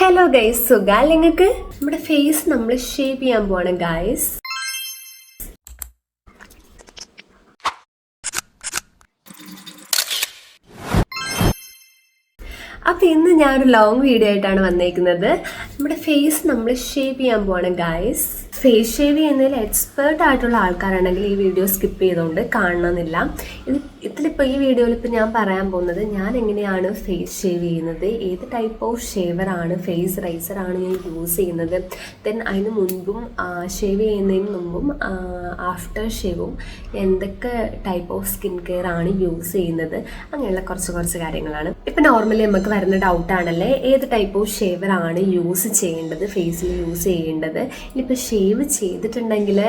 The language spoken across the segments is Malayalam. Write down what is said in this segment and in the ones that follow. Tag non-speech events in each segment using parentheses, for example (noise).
ഹലോ ഗൈസ് സുഖാൽ നിങ്ങൾക്ക് നമ്മുടെ ഫേസ് നമ്മൾ ഷേപ്പ് ചെയ്യാൻ പോവാണ് ഗൈസ് അപ്പൊ ഇന്ന് ഞാനൊരു ലോങ് വീഡിയോ ആയിട്ടാണ് വന്നേക്കുന്നത്. നമ്മുടെ ഫേസ് നമ്മൾ ഷേപ്പ് ചെയ്യാൻ പോവാണ് ഗൈസ് ഫേസ് ഷേവ് ചെയ്യുന്നതിൽ എക്സ്പേർട്ട് ആയിട്ടുള്ള ആൾക്കാരാണെങ്കിൽ ഈ വീഡിയോ സ്കിപ്പ് ചെയ്തുകൊണ്ട് കാണണമെന്നില്ല ഇത് ഇതിലിപ്പോൾ ഈ വീഡിയോയിൽ ഇപ്പോൾ ഞാൻ പറയാൻ പോകുന്നത് ഞാൻ എങ്ങനെയാണ് ഫേസ് ഷേവ് ചെയ്യുന്നത് ഏത് ടൈപ്പ് ഓഫ് ഷേവറാണ് ഫേസ് റൈസറാണ് ഞാൻ യൂസ് ചെയ്യുന്നത്. ദെൻ അതിന് മുൻപും ഷേവ് ചെയ്യുന്നതിന് മുമ്പും ആഫ്റ്റർ ഷേവും എന്തൊക്കെ ടൈപ്പ് ഓഫ് സ്കിൻ കെയർ ആണ് യൂസ് ചെയ്യുന്നത് അങ്ങനെയുള്ള കുറച്ച് കുറച്ച് കാര്യങ്ങളാണ്. ഇപ്പം നോർമലി നമുക്ക് വരുന്ന ഡൗട്ടാണല്ലേ ഏത് ടൈപ്പ് ഓഫ് ഷേവറാണ് യൂസ് ചെയ്യേണ്ടത് ഫേസിൽ യൂസ് ചെയ്യേണ്ടത്? ഇനിയിപ്പോൾ ഷേവ് ചെയ്തിട്ടുണ്ടെങ്കിൽ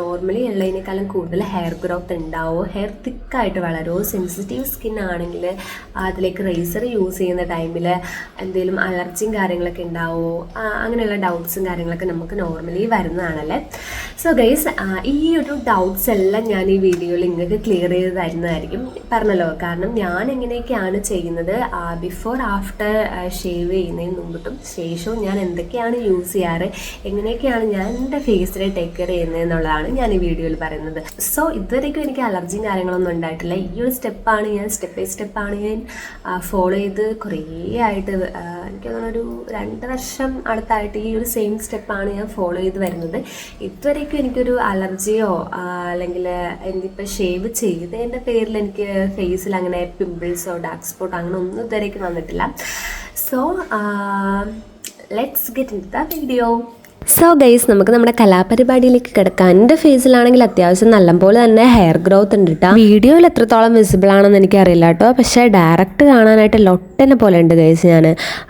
നോർമലി ഉള്ളതിനേക്കാളും കൂടുതൽ ഹെയർ ഗ്രോത്ത് ഉണ്ടാവുമോ ഹെയർ തിക്കായിട്ട് വളരുമോ സെൻസിറ്റീവ് സ്കിൻ ആണെങ്കിൽ അതിലേക്ക് റേസർ യൂസ് ചെയ്യുന്ന ടൈമിൽ എന്തെങ്കിലും അലർജിയും കാര്യങ്ങളൊക്കെ ഉണ്ടാവുമോ അങ്ങനെയുള്ള ഡൗട്ട്സും കാര്യങ്ങളൊക്കെ നമുക്ക് നോർമലി വരുന്നതാണല്ലേ? സോ ഗൈസ് ഈ ഒരു ഡൗട്ട്സ് എല്ലാം ഞാൻ ഈ വീഡിയോയിൽ നിങ്ങൾക്ക് ക്ലിയർ ചെയ്ത് തരുന്നതായിരിക്കും പറഞ്ഞല്ലോ. കാരണം ഞാൻ എങ്ങനെയൊക്കെയാണ് ചെയ്യുന്നത്? ബിഫോർ ആഫ്റ്റർ ഷേവ് ചെയ്യുന്നതിന് മുമ്പിട്ടും ശേഷവും ഞാൻ എന്തൊക്കെയാണ് യൂസ് ചെയ്യാറ്? എങ്ങനെയൊക്കെയാണ് ഞാൻ എന്റെ ഫേസിനെ ടേക്ക് കെയർ ചെയ്യുന്നത് എന്നുള്ളതാണ് ഞാൻ ഈ വീഡിയോയിൽ പറയുന്നത്. സോ ഇതുവരെയ്ക്കും എനിക്ക് അലർജിയും കാര്യങ്ങളൊന്നും ഉണ്ടായിട്ടില്ല. ഈ ഒരു സ്റ്റെപ്പാണ് ഞാൻ സ്റ്റെപ്പ് ബൈ സ്റ്റെപ്പാണ് ഞാൻ ഫോളോ ചെയ്ത് കുറേ ആയിട്ട് എനിക്ക് തോന്നുന്നു ഒരു രണ്ട് വർഷം അടുത്തായിട്ട് ഈ ഒരു സെയിം സ്റ്റെപ്പാണ് ഞാൻ ഫോളോ ചെയ്ത് വരുന്നത്. ഇതുവരേക്കും എനിക്കൊരു അലർജിയോ അല്ലെങ്കിൽ എനിക്കിപ്പോൾ ഷേവ് ചെയ്തതിന്റെ പേരിൽ എനിക്ക് ഫേസിൽ അങ്ങനെ പിമ്പിൾസോ ഡാർക്ക് സ്പോട്ടോ അങ്ങനെ ഒന്നും ഇതുവരേക്കും വന്നിട്ടില്ല. So let's get in the video so guys നമുക്ക് നമ്മുടെ കലാപരിപാടിയിലേക്ക് കിടക്കാം. എന്റെ ഫേസിലാണെങ്കിൽ അത്യാവശ്യം നല്ലപോലെ തന്നെ ഹെയർ ഗ്രോത്ത് ഉണ്ട് കേട്ടോ വീഡിയോയിൽ എത്രത്തോളം വിസിബിൾ ആണെന്ന് എനിക്കറിയില്ല കേട്ടോ പക്ഷേ ഡയറക്റ്റ് കാണാനായിട്ട് ലൊട്ടനെ പോലെ ഉണ്ട് ഗൈസ് ഞാൻ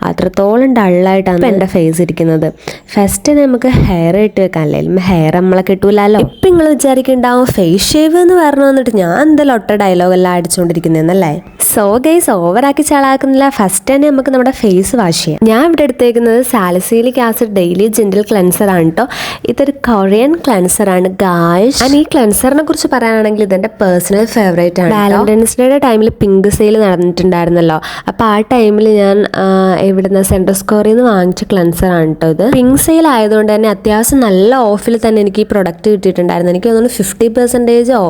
അത്രത്തോളം ഡള്ളായിട്ടാണ് എന്റെ ഫേസ് ഇരിക്കുന്നത്. ഫസ്റ്റ് നമുക്ക് ഹെയർ ഇട്ട് വെക്കാൻ അല്ലെങ്കിൽ ഹെയർ നമ്മളെ കിട്ടൂലല്ലോ. ഇപ്പം നിങ്ങൾ വിചാരിക്കുന്നുണ്ടാവും ഫേസ് ഷേവ് എന്ന് പറഞ്ഞു വന്നിട്ട് ഞാൻ എന്താ ലൊട്ട ഡയലോഗ് എല്ലാം അടിച്ചുകൊണ്ടിരിക്കുന്നതെന്നല്ലേ സോ ഗൈസ് ഓവറാക്കി ചളാക്കുന്നില്ല. ഫസ്റ്റ് തന്നെ നമുക്ക് നമ്മുടെ ഫേസ് വാഷ് ചെയ്യാം. ഞാൻ ഇവിടെ എടുത്തേക്കുന്നത് സാലസീലിക് ആസിഡ് ഡെയിലി ക്ലെൻസർ ആണ് കേട്ടോ ഇതൊരു കൊറിയൻ ക്ലെൻസർ ആണ് ഗായ്സ് ഞാൻ ഈ ക്ലെൻസറിനെ കുറിച്ച് പറയാനാണെങ്കിൽ ഇതെന്റെ പേഴ്സണൽ ഫേവറേറ്റ് ആണ് വാലന്റൈൻസ് ഡേയുടെ ടൈമിൽ പിങ്ക് സെയിൽ നടന്നിട്ടുണ്ടായിരുന്നല്ലോ. അപ്പോൾ ആ ടൈമിൽ ഞാൻ ഇവിടുന്ന് സെൻട്രൽ സ്കോറിൽ നിന്ന് വാങ്ങിച്ച ക്ലെൻസർ ആണ് കേട്ടോ ഇത്. പിങ്ക് സെയിൽ ആയതുകൊണ്ട് തന്നെ അത്യാവശ്യം നല്ല ഓഫിൽ തന്നെ എനിക്ക് ഈ പ്രൊഡക്റ്റ് കിട്ടിയിട്ടുണ്ടായിരുന്നു. എനിക്ക് തോന്നുന്നു ഫിഫ്റ്റി പെർസെന്റേജോ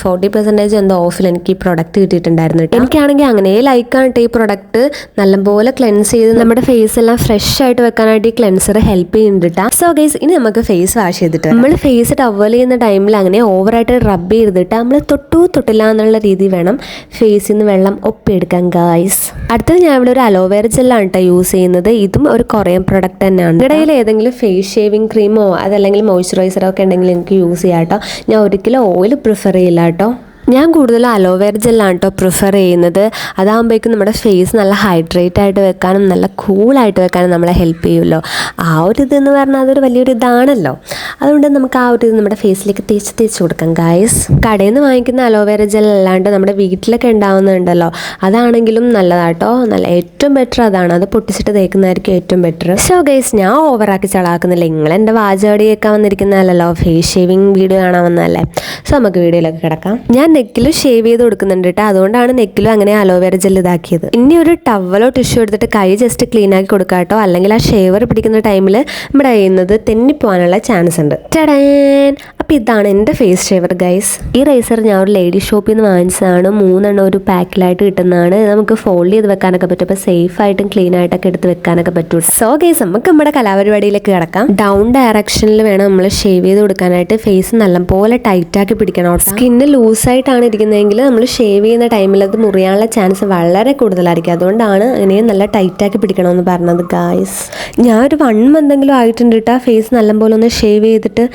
ഫോർട്ടി പെർസെന്റേജോ എന്തോ ഓഫിൽ എനിക്ക് ഈ പ്രൊഡക്റ്റ് കിട്ടിയിട്ടുണ്ടായിരുന്നു കേട്ടോ എനിക്കാണെങ്കിൽ അങ്ങനെ ലൈക്കാണ് കേട്ടോ ഈ പ്രൊഡക്റ്റ് നല്ലപോലെ ക്ലെൻസ് ചെയ്ത് നമ്മുടെ ഫേസ് എല്ലാം ഫ്രഷ് ആയിട്ട് വെക്കാനായിട്ട് ഈ ക്ലെൻസർ ഹെൽപ്പ് ചെയ്യുന്നുണ്ട് സോ ഗൈസ് ഇനി നമുക്ക് ഫേസ് വാഷ് ചെയ്തിട്ട് നമ്മൾ ഫേസ് ടവൽ ചെയ്യുന്ന ടൈമിൽ അങ്ങനെ ഓവറായിട്ട് റബ്ബ് ചെയ്തിട്ട് നമ്മൾ തൊട്ടു തൊട്ടില്ല എന്നുള്ള രീതി വേണം ഫേസിൽ നിന്ന് വെള്ളം ഒപ്പിയെടുക്കാൻ ഗൈസ് അടുത്തത് ഞാൻ ഇവിടെ ഒരു അലോവേര ജെല്ലാണ് കേട്ടോ യൂസ് ചെയ്യുന്നത്. ഇതും ഒരു കൊറിയൻ പ്രൊഡക്റ്റ് തന്നെയാണ് ഇടയിൽ ഏതെങ്കിലും ഫേസ് ഷേവിംഗ് ക്രീമോ അതല്ലെങ്കിൽ മോയ്സ്ചറൈസറോ ഒക്കെ ഉണ്ടെങ്കിൽ എനിക്ക് യൂസ് ചെയ്യാം കേട്ടോ ഞാൻ ഒരിക്കലും ഓയിൽ പ്രിഫർ ചെയ്യില്ല കേട്ടോ ഞാൻ കൂടുതൽ അലോവേര ജെല്ലാണ് കേട്ടോ പ്രിഫർ ചെയ്യുന്നത്. അതാകുമ്പോഴേക്കും നമ്മുടെ ഫേസ് നല്ല ഹൈഡ്രേറ്റ് ആയിട്ട് വെക്കാനും നല്ല കൂളായിട്ട് വെക്കാനും നമ്മളെ ഹെൽപ്പ് ചെയ്യുമല്ലോ. ആ ഒരു ഇതെന്ന് പറഞ്ഞാൽ അതൊരു വലിയൊരു ഇതാണല്ലോ അതുകൊണ്ട് നമുക്ക് ആ ഒരു ഇത് നമ്മുടെ ഫേസിലേക്ക് തേച്ച് തേച്ച് കൊടുക്കാം ഗായസ് കടയിൽ നിന്ന് വാങ്ങിക്കുന്ന അലോവേര ജെൽ അല്ലാണ്ട് നമ്മുടെ വീട്ടിലൊക്കെ ഉണ്ടാവുന്നുണ്ടല്ലോ അതാണെങ്കിലും നല്ലതാട്ടോ. നല്ല ഏറ്റവും ബെറ്റർ അതാണ്. അത് പൊട്ടിച്ചിട്ട് തേക്കുന്നതായിരിക്കും ഏറ്റവും ബെറ്റർ സോ ഗൈസ് ഞാൻ ഓവറാക്കി ചളാക്കുന്നില്ല. നിങ്ങൾ എന്റെ വാചകടി കേൾക്കാൻ വന്നിരിക്കുന്നതല്ലോ ഫേസ് ഷേവിങ് വീഡിയോ കാണാൻ വന്നതല്ലേ. സോ നമുക്ക് വീഡിയോയിലൊക്കെ കിടക്കാം. ഞാൻ നെക്കിലും ഷേവ് ചെയ്ത് കൊടുക്കുന്നുണ്ട് കേട്ടോ. അതുകൊണ്ടാണ് നെക്കിലും അങ്ങനെ അലോവേര ജെൽ ഇതാക്കിയത്. ഇനി ഒരു ടവലോ ടിഷ്യൂ എടുത്തിട്ട് കൈ ജസ്റ്റ് ക്ലീൻ ആക്കി കൊടുക്കാം കേട്ടോ. അല്ലെങ്കിൽ ആ ഷേവർ പിടിക്കുന്ന ടൈമിൽ നമ്മുടെ ചെയ്യുന്നത് തെന്നിപ്പോവാനുള്ള ചാൻസ് ഉണ്ട്. ചടേൻ അപ്പം ഇതാണ് എന്റെ ഫേസ് ഷേവർ ഗൈസ് ഈ റൈസർ ഞാൻ ഒരു ലേഡി ഷോപ്പിൽ നിന്ന് വാങ്ങിച്ചതാണ്. മൂന്നെണ്ണം ഒരു പാക്കിലായിട്ട് കിട്ടുന്നതാണ്. നമുക്ക് ഫോൾഡ് ചെയ്ത് വെക്കാനൊക്കെ പറ്റും. അപ്പോൾ സേഫ് ആയിട്ടും ക്ലീൻ ആയിട്ടൊക്കെ എടുത്ത് വെക്കാനൊക്കെ പറ്റും സോ ഗൈസ് നമുക്ക് നമ്മുടെ കലാപരിപാടിയിലേക്ക് കിടക്കാം. ഡൗൺ ഡയറക്ഷനിൽ വേണം നമ്മൾ ഷേവ് ചെയ്ത് കൊടുക്കാനായിട്ട്. ഫേസ് നല്ലപോലെ ടൈറ്റാക്കി പിടിക്കണം. സ്കിന്ന് ലൂസായിട്ടാണ് ഇരിക്കുന്നതെങ്കിൽ നമ്മൾ ഷേവ് ചെയ്യുന്ന ടൈമിൽ അത് മുറിയാനുള്ള ചാൻസ് വളരെ കൂടുതലായിരിക്കും. അതുകൊണ്ടാണ് അങ്ങനെ നല്ല ടൈറ്റാക്കി പിടിക്കണമെന്ന് പറഞ്ഞത് ഗായ്സ് ഞാൻ ഒരു വൺ മന്തെങ്കിലും ആയിട്ടുണ്ട് കേട്ടോ ഫേസ് നല്ലപോലെ ഒന്ന് ഷേവ് ചെയ്തിട്ട്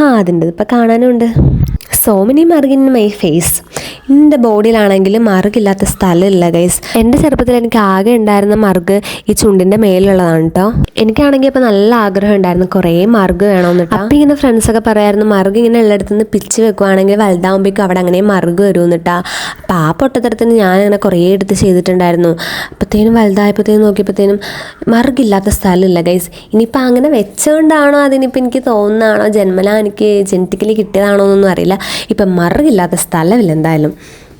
ആ അതിന്റെ ഇപ്പം കാണാനുണ്ട്. സോ മെനി മറുകിൻ മൈ ഫേസ്. എന്റെ ബോഡിയിലാണെങ്കിലും മറുകില്ലാത്ത സ്ഥലമില്ല ഗൈസ്. എന്റെ ചെറുപ്പത്തിൽ എനിക്ക് ആകെ ഉണ്ടായിരുന്ന മറുക് ഈ ചുണ്ടിന്റെ മേലുള്ളതാണ് കേട്ടോ എനിക്കാണെങ്കിൽ ഇപ്പം നല്ല ആഗ്രഹം ഉണ്ടായിരുന്നു കുറേ മറുക് വേണമെന്ന് കേട്ടോ അപ്പം ഇങ്ങനെ ഫ്രണ്ട്സൊക്കെ പറയായിരുന്നു മറുക് ഇങ്ങനെ ഉള്ളിടത്ത് നിന്ന് പിച്ച് വെക്കുവാണെങ്കിൽ വലുതാകുമ്പോഴേക്കും അവിടെ അങ്ങനെ മറുക് വരുമെന്ന് കേട്ടോ അപ്പം ആ പൊട്ടത്തരത്തിന് ഞാൻ അങ്ങനെ കുറേ എടുത്ത് ചെയ്തിട്ടുണ്ടായിരുന്നു. അപ്പോഴത്തേനും വലുതായപ്പോഴത്തേനും നോക്കിയപ്പോഴത്തേനും മറുകില്ലാത്ത സ്ഥലമില്ല ഗൈസ്. ഇനിയിപ്പോൾ അങ്ങനെ വെച്ചുകൊണ്ടാണോ അതിനിപ്പോൾ എനിക്ക് തോന്നുന്നതാണോ ജന്മല എനിക്ക് ജനറ്റിക്കലി കിട്ടിയതാണോ എന്നൊന്നും അറിയില്ല. ഇപ്പം മറുകില്ലാത്ത സ്ഥലമില്ല എന്തായാലും.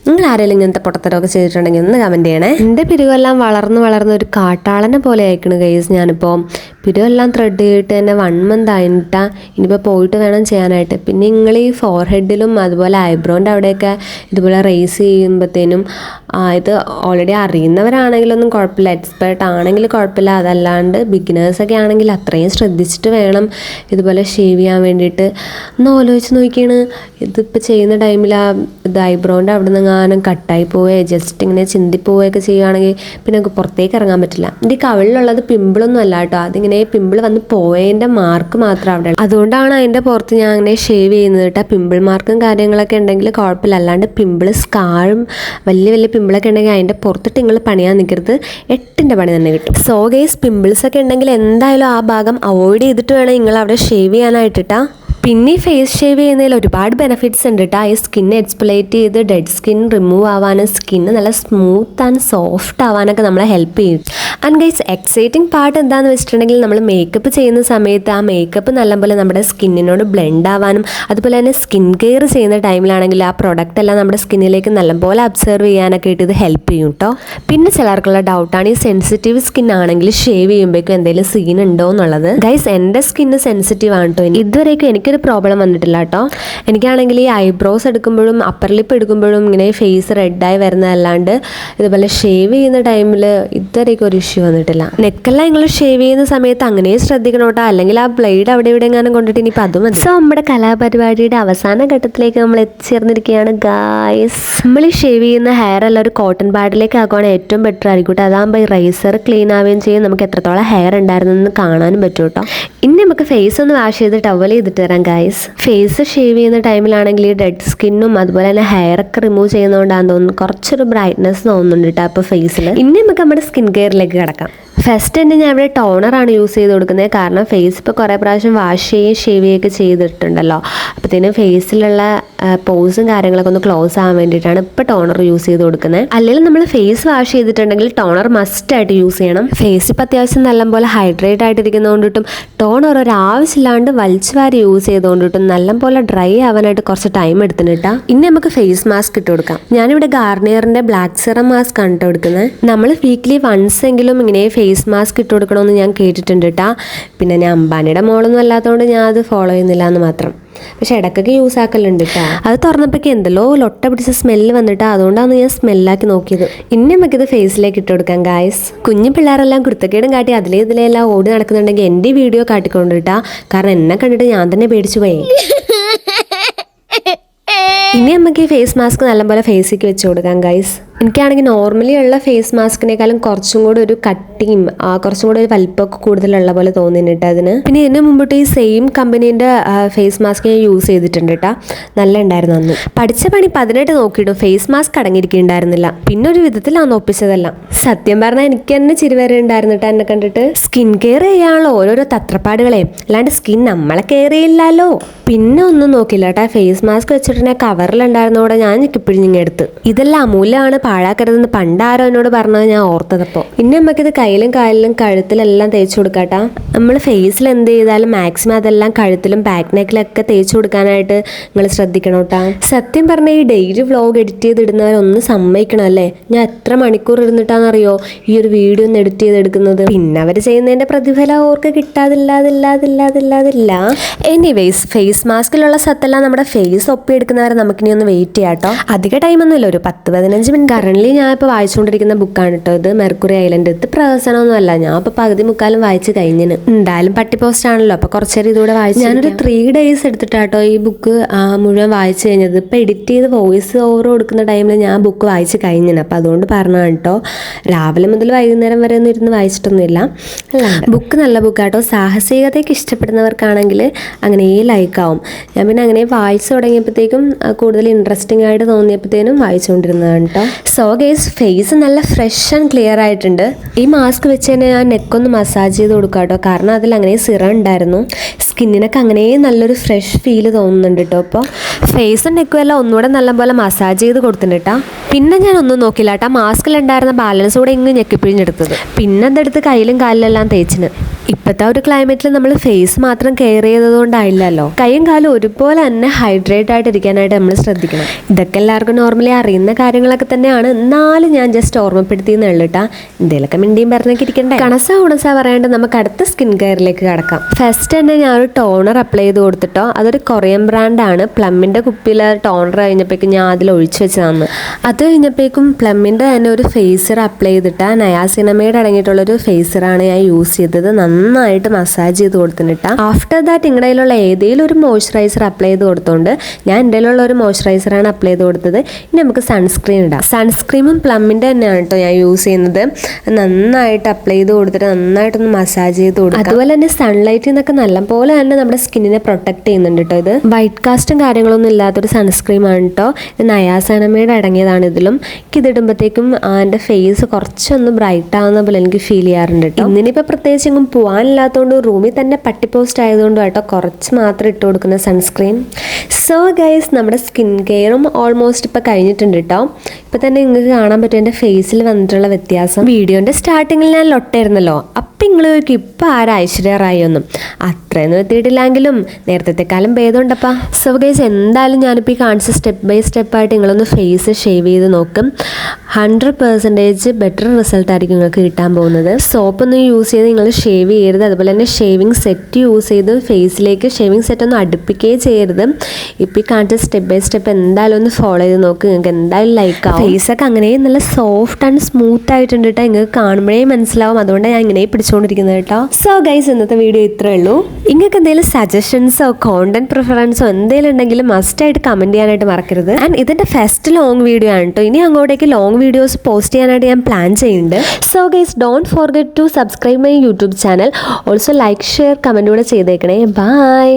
നിങ്ങൾ ആരെങ്കിലും ഇങ്ങനത്തെ പൊട്ടത്തരമൊക്കെ ചെയ്തിട്ടുണ്ടെങ്കിൽ ഒന്ന് കമന്റ് ചെയ്യണേ. എന്റെ പിരിവെല്ലാം വളർന്ന് വളർന്ന് ഒരു കാട്ടാളനെ പോലെ അയക്കണ കൈസ് ഞാനിപ്പോൾ പിരിവെല്ലാം ത്രെഡ് ചെയ്തിട്ട് തന്നെ വൺ മന്ത് ആയിട്ടാ ഇനിയിപ്പോൾ പോയിട്ട് വേണം ചെയ്യാനായിട്ട്. പിന്നെ നിങ്ങൾ ഈ ഫോർ ഹെഡിലും അതുപോലെ ഐബ്രോന്റെ അവിടെയൊക്കെ ഇതുപോലെ റേസ് ചെയ്യുമ്പോഴത്തേനും ഇത് ഓൾറെഡി അറിയുന്നവരാണെങ്കിലൊന്നും കുഴപ്പമില്ല. എക്സ്പേർട്ട് ആണെങ്കിൽ കുഴപ്പമില്ല. അതല്ലാണ്ട് ബിഗിനേഴ്സൊക്കെ ആണെങ്കിൽ അത്രയും ശ്രദ്ധിച്ചിട്ട് വേണം ഇതുപോലെ ഷേവ് ചെയ്യാൻ വേണ്ടിയിട്ട്. ഒന്ന് ആലോചിച്ച് നോക്കിയാണ്. ഇതിപ്പോൾ ചെയ്യുന്ന ടൈമിൽ ആ ഇത് ഐബ്രോന്റെ അവിടെ നിന്ന് എങ്ങാനും കട്ടായി പോവേ ജസ്റ്റ് ഇങ്ങനെ ചിന്തി പോവുകയൊക്കെ ചെയ്യുകയാണെങ്കിൽ പിന്നെ പുറത്തേക്ക് ഇറങ്ങാൻ പറ്റില്ല. എന്റെ കവിളിലുള്ളത് പിമ്പിളൊന്നും അല്ല കേട്ടോ. അതിങ്ങനെ പിമ്പിൾ വന്ന് പോയതിന്റെ മാർക്ക് മാത്രം അവിടെ അതുകൊണ്ടാണ് അതിന്റെ പുറത്ത് ഞാൻ അങ്ങനെ ഷേവ് ചെയ്യുന്നത് കേട്ടോ. പിമ്പിൾ മാർക്കും കാര്യങ്ങളൊക്കെ ഉണ്ടെങ്കിൽ കുഴപ്പമില്ല. അല്ലാണ്ട് പിമ്പിൾ സ്കാറും വലിയ വലിയ പിമ്പിളൊക്കെ ഉണ്ടെങ്കിൽ അതിന്റെ പുറത്തിട്ട് നിങ്ങൾ പണിയാൻ നിൽക്കരുത് എട്ടിന്റെ പണി തന്നെ കിട്ടും. സോ ഗേസ് പിമ്പിൾസ് ഒക്കെ ഉണ്ടെങ്കിൽ എന്തായാലും ആ ഭാഗം അവോയ്ഡ് ചെയ്തിട്ട് വേണം നിങ്ങൾ അവിടെ ഷേവ് ചെയ്യാനായിട്ടാ പിന്നെ ഫേസ് ഷേവ് ചെയ്യുന്നതിൽ ഒരുപാട് ബെനിഫിറ്റ്സ് ഉണ്ട് കേട്ടോ. ഈ സ്കിൻ എക്സ്പ്ലേറ്റ് ചെയ്ത് ഡെഡ് സ്കിൻ റിമൂവ് ആവാനും സ്കിന്ന് നല്ല സ്മൂത്ത് ആൻഡ് സോഫ്റ്റ് ആവാനൊക്കെ നമ്മളെ ഹെൽപ്പ് ചെയ്യും. ആൻഡ് ഗൈസ് എക്സൈറ്റിംഗ് പാർട്ട് എന്താണെന്ന് വെച്ചിട്ടുണ്ടെങ്കിൽ നമ്മൾ മേക്കപ്പ് ചെയ്യുന്ന സമയത്ത് ആ മേക്കപ്പ് നല്ലപോലെ നമ്മുടെ സ്കിന്നിനോട് ബ്ലെൻഡ് ആവാനും അതുപോലെ തന്നെ സ്കിൻ കെയർ ചെയ്യുന്ന ടൈമിലാണെങ്കിൽ ആ പ്രൊഡക്റ്റ് എല്ലാം നമ്മുടെ സ്കിന്നിലേക്ക് നല്ലപോലെ അബ്സർവ് ചെയ്യാനൊക്കെ ആയിട്ട് ഇത് ഹെൽപ്പ് ചെയ്യും കേട്ടോ പിന്നെ ചിലർക്കുള്ള ഡൗട്ടാണ് ഈ സെൻസിറ്റീവ് സ്കിൻ ആണെങ്കിൽ ഷേവ് ചെയ്യുമ്പോഴേക്കും എന്തെങ്കിലും സീൻ ഉണ്ടോ എന്നുള്ളത്. ഗൈസ് എന്റെ സ്കിന്ന് സെൻസിറ്റീവ് ആണ് കേട്ടോ ഇതുവരേക്കും എനിക്കൊരു പ്രോബ്ലം വന്നിട്ടില്ല കേട്ടോ എനിക്കാണെങ്കിൽ ഈ ഐബ്രോസ് എടുക്കുമ്പോഴും അപ്പർ ലിപ്പ് എടുക്കുമ്പോഴും ഇങ്ങനെ ഫേസ് റെഡായി വരുന്നതല്ലാണ്ട് ഇതുപോലെ ഷേവ് ചെയ്യുന്ന ടൈമിൽ ഇതുവരേക്കും ഒരു ഇഷ്യൂ വന്നിട്ടില്ല. നെക്കെല്ലാം നിങ്ങൾ ഷേവ് ചെയ്യുന്ന സമയത്ത് അങ്ങനെ ശ്രദ്ധിക്കണം കേട്ടോ അല്ലെങ്കിൽ ആ ബ്ലേഡ് അവിടെ ഇവിടെ എങ്ങാനും കൊണ്ടിട്ട് ഇനിയിപ്പോൾ അതും സോ നമ്മുടെ കലാപരിപാടിയുടെ അവസാന ഘട്ടത്തിലേക്ക് നമ്മൾ എത്തിച്ചേർന്നിരിക്കുകയാണ്. ഗായ്സ് നമ്മൾ ഷേവ് ചെയ്യുന്ന ഹെയർ എല്ലാം ഒരു കോട്ടൺ പാഡിലേക്ക് ആക്കുവാണെങ്കിൽ ഏറ്റവും ബെറ്റർ ആയിരിക്കും. കേട്ടോ അതാകുമ്പോൾ റൈസർ ക്ലീൻ ആവുകയും ചെയ്യും. നമുക്ക് എത്രത്തോളം ഹെയർ ഉണ്ടായിരുന്നെന്ന് കാണാനും പറ്റും കേട്ടോ. ഇനി നമുക്ക് ഫേസ് ഒന്ന് വാഷ് ചെയ്ത് ടവൽ ചെയ്തിട്ട് തരാം ഗായ്സ് ഫേസ് ഷേവ് ചെയ്യുന്ന ടൈമിലാണെങ്കിൽ ഈ ഡെഡ് സ്കിന്നും അതുപോലെ തന്നെ ഹെയർ ഒക്കെ റിമൂവ് ചെയ്യുന്നതുകൊണ്ടാണ് തോന്നുന്നു. കുറച്ചൊരു ബ്രൈറ്റ്നെസ് തോന്നുന്നുണ്ട് കേട്ടോ അപ്പോൾ ഫേസിൽ ഇനി നമുക്ക് നമ്മുടെ സ്കിൻ കെയറിലേക്ക് കിടക്കാം ഫസ്റ്റ് തന്നെ ഞാൻ ഇവിടെ ടോണറാണ് യൂസ് ചെയ്ത് കൊടുക്കുന്നത്. കാരണം ഫേസ് ഇപ്പോൾ കുറേ പ്രാവശ്യം വാഷ് ചെയ്യുകയും ഷേവ് ചെയ്യുകയൊക്കെ ചെയ്തിട്ടുണ്ടല്ലോ. അപ്പോഴത്തേനും ഫേസിലുള്ള പോസും കാര്യങ്ങളൊക്കെ ഒന്ന് ക്ലോസ് ആവാൻ വേണ്ടിയിട്ടാണ് ഇപ്പോൾ ടോണർ യൂസ് ചെയ്ത് കൊടുക്കുന്നത്. അല്ലെങ്കിൽ നമ്മൾ ഫേസ് വാഷ് ചെയ്തിട്ടുണ്ടെങ്കിൽ ടോണർ മസ്റ്റ് ആയിട്ട് യൂസ് ചെയ്യണം. ഫേസ് ഇപ്പോൾ അത്യാവശ്യം നല്ലപോലെ ഹൈഡ്രേറ്റ് ആയിട്ടിരിക്കുന്നതുകൊണ്ടിട്ടും ടോണർ ഒരു ആവശ്യമില്ലാണ്ട് വലിച്ചു വാരി യൂസ് ചെയ്തുകൊണ്ടിട്ടും നല്ലപോലെ ഡ്രൈ ആവാനായിട്ട് കുറച്ച് ടൈം എടുത്തിട്ടാ ഇനി നമുക്ക് ഫേസ് മാസ്ക് ഇട്ട് കൊടുക്കാം. ഞാനിവിടെ ഗാർണിയറിന്റെ ബ്ലാക്ക് സിറം മാസ്ക് ആണ് ഇട്ട് കൊടുക്കുന്നത് നമ്മൾ വീക്ക്ലി വൺസ് എങ്കിലും ഇങ്ങനെ ഫേസ് മാസ്ക് ഇട്ട് കൊടുക്കണമെന്ന് ഞാൻ കേട്ടിട്ടുണ്ട് കേട്ടാ പിന്നെ ഞാൻ അംബാനിയുടെ മോളൊന്നും അല്ലാത്തതുകൊണ്ട് ഞാൻ അത് ഫോളോ ചെയ്യുന്നില്ല എന്ന് മാത്രം. പക്ഷെ ഇടയ്ക്കൊക്കെ യൂസ് ആക്കലുണ്ട് കേട്ടോ അത് തുറന്നപ്പോഴേക്ക് എന്തല്ലോ ലൊട്ട പിടിച്ച സ്മെല്ല് വന്നിട്ട്. അതുകൊണ്ടാണ് ഞാൻ സ്മെല്ലാക്കി നോക്കിയത്. ഇനി നമുക്കിത് ഫേസിലേക്ക് ഇട്ട് കൊടുക്കാം ഗായ്സ് കുഞ്ഞു പിള്ളേരെല്ലാം കുരുത്തക്കേടും കാട്ടി അതിലേ ഇതിലെല്ലാം ഓടി നടക്കുന്നുണ്ടെങ്കിൽ എന്റെ വീഡിയോ കാട്ടിക്കൊണ്ടിട്ടാ കാരണം എന്നെ കണ്ടിട്ട് ഞാൻ തന്നെ പേടിച്ചു പോയി. (laughs) ഇനി നമുക്ക് ഈ ഫേസ് മാസ്ക് നല്ലപോലെ ഫേസിലേക്ക് വെച്ച് കൊടുക്കാം ഗൈസ് എനിക്കാണെങ്കിൽ നോർമലി ഉള്ള ഫേസ് മാസ്കിനേക്കാളും കുറച്ചും കൂടെ ഒരു കട്ടിയും കുറച്ചും കൂടെ ഒരു വലിപ്പമൊക്കെ കൂടുതലുള്ള പോലെ തോന്നിയിട്ട് അതിന്. പിന്നെ ഇതിന് മുമ്പിട്ട് ഈ സെയിം കമ്പനീന്റെ ഫേസ് മാസ്ക് ഞാൻ യൂസ് ചെയ്തിട്ടുണ്ട് കേട്ടോ നല്ല ഉണ്ടായിരുന്നു അന്ന്. പഠിച്ച പണി പതിനെട്ട് നോക്കിയിട്ടും ഫേസ് മാസ്ക് അടങ്ങിയിരിക്കുന്നുണ്ടായിരുന്നില്ല പിന്നെ ഒരു വിധത്തിലാണ് ഒപ്പിച്ചതെല്ലാം. സത്യം പറഞ്ഞാൽ എനിക്ക് തന്നെ ചിരിവരെ ഉണ്ടായിരുന്നു കേട്ടോ എന്നെ കണ്ടിട്ട്. സ്കിൻ കെയർ ചെയ്യാനുള്ള ഓരോരോ തത്രപ്പാടുകളെ. അല്ലാണ്ട് സ്കിൻ നമ്മളെ കെയർ ചെയ്യില്ലല്ലോ പിന്നെ ഒന്നും നോക്കില്ല കേട്ടോ ഫേസ് മാസ്ക് വെച്ചിട്ടുണ്ടെങ്കിൽ കവറിലുണ്ടായിരുന്നോടെ ഞാൻ ഞെക്കിപ്പിഴിഞ്ഞെടുത്ത് ഇതെല്ലാം അമൂല്യമാണ് പാഴാക്കരുതെന്ന് പണ്ടാരോ എന്നോട് പറഞ്ഞത് ഞാൻ ഓർത്തതപ്പോൾ ഇനി നമുക്കിത് കയ്യിലും കാലിലും കഴുത്തിലെല്ലാം തേച്ച് കൊടുക്കാട്ടാ. നമ്മൾ ഫേസിൽ എന്ത് ചെയ്താലും മാക്സിമം അതെല്ലാം കഴുത്തിലും ബാക്ക് നെക്കിലൊക്കെ തേച്ച് കൊടുക്കാനായിട്ട് നിങ്ങൾ ശ്രദ്ധിക്കണം കേട്ടാ സത്യം പറഞ്ഞാൽ ഈ ഡെയിലി വ്ലോഗ് എഡിറ്റ് ചെയ്തിടുന്നവരൊന്ന് സമ്മതിക്കണം അല്ലേ? ഞാൻ എത്ര മണിക്കൂർ ഇരുന്നിട്ടാണെന്നറിയോ ഈ ഒരു വീഡിയോ ഒന്ന് എഡിറ്റ് ചെയ്തെടുക്കുന്നത്? പിന്നെ അവർ ചെയ്യുന്നതിന്റെ പ്രതിഫലം അവർക്ക് കിട്ടാതില്ലാതില്ലാതില്ലാതില്ലാതില്ല എനിവേസ് ഫേസ് മാസ്കിലുള്ള സത്തെല്ലാം നമ്മുടെ ഫേസ് ഒപ്പിയെടുക്കുന്നവരെ നമുക്കിനി ഒന്ന് വെയിറ്റ് ചെയ്യാം കേട്ടോ അധിക ടൈമൊന്നുമില്ല ഒരു പത്ത് പതിനഞ്ച് മിനിറ്റ് കറന്റ് ഞാൻ ഇപ്പോൾ വായിച്ചുകൊണ്ടിരിക്കുന്ന ബുക്കാണ് കേട്ടോ ഇത് മെർക്കുറി ഐലൻഡ് ഇത് പ്രഹസനമൊന്നുമല്ല. ഞാൻ ഇപ്പോൾ പകുതി മുക്കാലും വായിച്ച് കഴിഞ്ഞിന്. എന്തായാലും പട്ടി പോസ്റ്റ് ആണല്ലോ. അപ്പോൾ കുറച്ചേരം ഇതുകൂടെ വായിച്ചു ഞാനൊരു ത്രീ ഡേയ്സ് എടുത്തിട്ടാട്ടോ ഈ ബുക്ക് മുഴുവൻ വായിച്ചു കഴിഞ്ഞത്. ഇപ്പോൾ എഡിറ്റ് ചെയ്ത് വോയിസ് ഓവർ കൊടുക്കുന്ന ടൈമിൽ ഞാൻ ബുക്ക് വായിച്ച് കഴിഞ്ഞിന്. അപ്പോൾ അതുകൊണ്ട് പറഞ്ഞതാണ് കേട്ടോ രാവിലെ മുതൽ വൈകുന്നേരം വരെ ഒന്നും ഇരുന്ന് വായിച്ചിട്ടൊന്നുമില്ല. ബുക്ക് നല്ല ബുക്കാട്ടോ സാഹസികതയ്ക്ക് ഇഷ്ടപ്പെടുന്നവർക്കാണെങ്കിൽ അങ്ങനെ ലൈക്ക് ആവും. ഞാൻ പിന്നെ അങ്ങനെ വായിച്ചു തുടങ്ങിയപ്പോഴത്തേക്കും കൂടുതൽ ഇൻട്രസ്റ്റിംഗ് ആയിട്ട് തോന്നിയപ്പോഴത്തേനും വായിച്ചുകൊണ്ടിരുന്നതാണ് കേട്ടോ സോ ഗേസ് ഫേസ് നല്ല ഫ്രഷ് ആൻഡ് ക്ലിയർ ആയിട്ടുണ്ട്. ഈ മാസ്ക് വെച്ച് തന്നെ ഞാൻ നെക്കൊന്ന് മസാജ് ചെയ്ത് കൊടുക്കാം കേട്ടോ കാരണം അതിൽ അങ്ങനെ സിറം ഉണ്ടായിരുന്നു. സ്കിന്നിനൊക്കെ അങ്ങനെ നല്ലൊരു ഫ്രഷ് ഫീൽ തോന്നുന്നുണ്ട് കേട്ടോ അപ്പോൾ ഫേസും നെക്കും എല്ലാം ഒന്നുകൂടെ നല്ലപോലെ മസാജ് ചെയ്ത് കൊടുത്തിട്ടുണ്ട് കേട്ടോ പിന്നെ ഞാൻ ഒന്നും നോക്കില്ല കേട്ടോ മാസ്കിലുണ്ടായിരുന്ന ബാലൻസ് കൂടെ ഇങ്ങ് ഞെക്കിപ്പിഴിഞ്ഞെടുത്തത്. പിന്നെ അതെടുത്ത് കയ്യിലും കാലിലെല്ലാം തേച്ചിന്. ഇപ്പോഴത്തെ ഒരു ക്ലൈമറ്റിൽ നമ്മൾ ഫേസ് മാത്രം കെയർ ചെയ്തതുകൊണ്ടായില്ലല്ലോ. കൈയും കാലും ഒരുപോലെ തന്നെ ഹൈഡ്രേറ്റ് ആയിട്ട് ഇരിക്കാനായിട്ട് നമ്മൾ ശ്രദ്ധിക്കണം. ഇതൊക്കെ എല്ലാവർക്കും നോർമലി അറിയുന്ന കാര്യങ്ങളൊക്കെ തന്നെയാണ്. എന്നാലും ഞാൻ ജസ്റ്റ് ഓർമ്മപ്പെടുത്തി എന്നുള്ളിട്ടാ എന്തെങ്കിലുമൊക്കെ മിണ്ടിയും പറഞ്ഞൊക്കെ ഇരിക്കണ്ടേ. കണസ ഉണസ പറയാണ്ട് നമുക്ക് അടുത്ത സ്കിൻ കെയറിലേക്ക് കടക്കാം. ഫസ്റ്റ് തന്നെ ഞാൻ ഒരു ടോണർ അപ്ലൈ ചെയ്ത് കൊടുത്തിട്ടോ. അതൊരു കൊറിയൻ ബ്രാൻഡാണ് പ്ലമ്മിന്റെ കുപ്പിയിൽ ടോണർ കഴിഞ്ഞപ്പോഴേക്കും ഞാൻ അതിൽ ഒഴിച്ചു വെച്ചതാണ്. അത് കഴിഞ്ഞപ്പോഴേക്കും പ്ലമ്മിന്റെ തന്നെ ഒരു ഫേസർ അപ്ലൈ ചെയ്തിട്ട് നയാസിനമയുടെ അടങ്ങിയിട്ടുള്ളൊരു ഫേസറാണ് ഞാൻ യൂസ് ചെയ്തത്. നന്നായിട്ട് മസാജ് ചെയ്ത് കൊടുത്തിട്ടാ ആഫ്റ്റർ ദാറ്റ് നിങ്ങളുടെ കയ്യിലുള്ള ഏതെങ്കിലും ഒരു മോയ്സ്ചറൈസർ അപ്ലൈ ചെയ്ത് കൊടുത്തോണ്ട് ഞാൻ എന്റെ കയ്യിലുള്ള ഒരു മോയ്സ്ചറൈസറാണ് അപ്ലൈ ചെയ്ത് കൊടുത്തത്. ഇനി നമുക്ക് സൺസ്ക്രീൻ ഇടാം. സൺസ്ക്രീമും പ്ലമ്മിന്റെ തന്നെയാണ് കേട്ടോ ഞാൻ യൂസ് ചെയ്യുന്നത്. നന്നായിട്ട് അപ്ലൈ ചെയ്ത് കൊടുത്തിട്ട് നന്നായിട്ടൊന്ന് മസാജ് ചെയ്ത് കൊടുക്കും. അതുപോലെ തന്നെ സൺലൈറ്റിൽ നിന്നൊക്കെ നല്ലപോലെ തന്നെ നമ്മുടെ സ്കിന്നിനെ പ്രൊട്ടക്ട് ചെയ്യുന്നുണ്ട് കേട്ടോ ഇത്. വൈറ്റ് കാസ്റ്റും കാര്യങ്ങളൊന്നും ഇല്ലാത്തൊരു സൺസ്ക്രീമാണ് കേട്ടോ നയാസനമയുടെ അടങ്ങിയതാണ് ഇതിലും. ഇതിടുമ്പോഴത്തേക്കും എന്റെ ഫേസ് കുറച്ചൊന്ന് ബ്രൈറ്റ് ആവുന്ന പോലെ എനിക്ക് ഫീൽ ചെയ്യാറുണ്ട് കേട്ടോ ഇന്നിനിപ്പോൾ പ്രത്യേകിച്ച് പോകാനില്ലാത്തതുകൊണ്ട് റൂമിൽ തന്നെ പട്ടി പോസ്റ്റ് ആയതുകൊണ്ടും ആയിട്ടോ കുറച്ച് മാത്രം ഇട്ട് കൊടുക്കുന്ന സൺസ്ക്രീൻ. സോ ഗൈസ് നമ്മുടെ സ്കിൻ കെയറും ഓൾമോസ്റ്റ് ഇപ്പോൾ കഴിഞ്ഞിട്ടുണ്ട് കേട്ടോ ഇപ്പം തന്നെ നിങ്ങൾക്ക് കാണാൻ പറ്റും എന്റെ ഫേസിൽ വന്നിട്ടുള്ള വ്യത്യാസം. വീഡിയോന്റെ സ്റ്റാർട്ടിങ്ങിൽ ഞാൻ ലൊട്ടായിരുന്നല്ലോ അപ്പം നിങ്ങൾ ചോദിക്കും ഇപ്പം ആരാ ഐശ്വര്യറായി ഒന്നും? അത്രയൊന്നും എത്തിയിട്ടില്ലെങ്കിലും നേരത്തെ കാലം ഭേദമുണ്ടപ്പാ. സോ ഗൈസ് എന്തായാലും ഞാനിപ്പോൾ ഈ കാണിച്ച സ്റ്റെപ്പ് ബൈ സ്റ്റെപ്പായിട്ട് നിങ്ങളൊന്ന് ഫേസ് ഷേവ് ചെയ്ത് നോക്കും. ഹൺഡ്രഡ് പെർസെന്റേജ് ബെറ്റർ റിസൾട്ട് ആയിരിക്കും നിങ്ങൾക്ക് കിട്ടാൻ പോകുന്നത്. സോപ്പൊന്നും യൂസ് ചെയ്ത് നിങ്ങൾ ഷേവ് ചെയ്യരുത്. അതുപോലെ തന്നെ ഷേവിങ് സെറ്റ് യൂസ് ചെയ്ത് ഫേസിലേക്ക് ഷേവിങ് സെറ്റ് ഒന്നും അടുപ്പിക്കുകയും ചെയ്യരുത്. ഇപ്പോൾ ഈ കാണിച്ച സ്റ്റെപ്പ് ബൈ സ്റ്റെപ്പ് എന്തായാലും ഒന്ന് ഫോളോ ചെയ്ത് നോക്ക്. നിങ്ങൾക്ക് എന്തായാലും ലൈക്ക് ആവും. ഫേസൊക്കെ അങ്ങനെ നല്ല സോഫ്റ്റ് ആൻഡ് സ്മൂത്ത് ആയിട്ടുണ്ട് കേട്ടോ നിങ്ങൾക്ക് കാണുമ്പോഴേ മനസ്സിലാവും. അതുകൊണ്ട് ഞാൻ ഇങ്ങനെ പിടിച്ചുകൊണ്ടിരിക്കുന്നത് കേട്ടോ സോ ഗൈസ് ഇന്നത്തെ വീഡിയോ ഇത്രേ ഉള്ളൂ. നിങ്ങൾക്ക് എന്തെങ്കിലും സജഷൻസോ കോണ്ടന്റ് പ്രിഫറൻസോ എന്തെങ്കിലും ഉണ്ടെങ്കിൽ മസ്റ്റായിട്ട് കമന്റ് ചെയ്യാനായിട്ട് മറക്കരുത്. ആൻഡ് ഇതിന്റെ ഫസ്റ്റ് ലോങ് വീഡിയോ ആണ് കേട്ടോ ഇനി അങ്ങോട്ടേക്ക് ലോങ് വീഡിയോസ് പോസ്റ്റ് ചെയ്യാനായിട്ട് ഞാൻ പ്ലാൻ ചെയ്യുന്നുണ്ട്. So guys don't forget to subscribe my YouTube channel also like share comment കൂടെ ചെയ്തേക്കണേ. ബൈ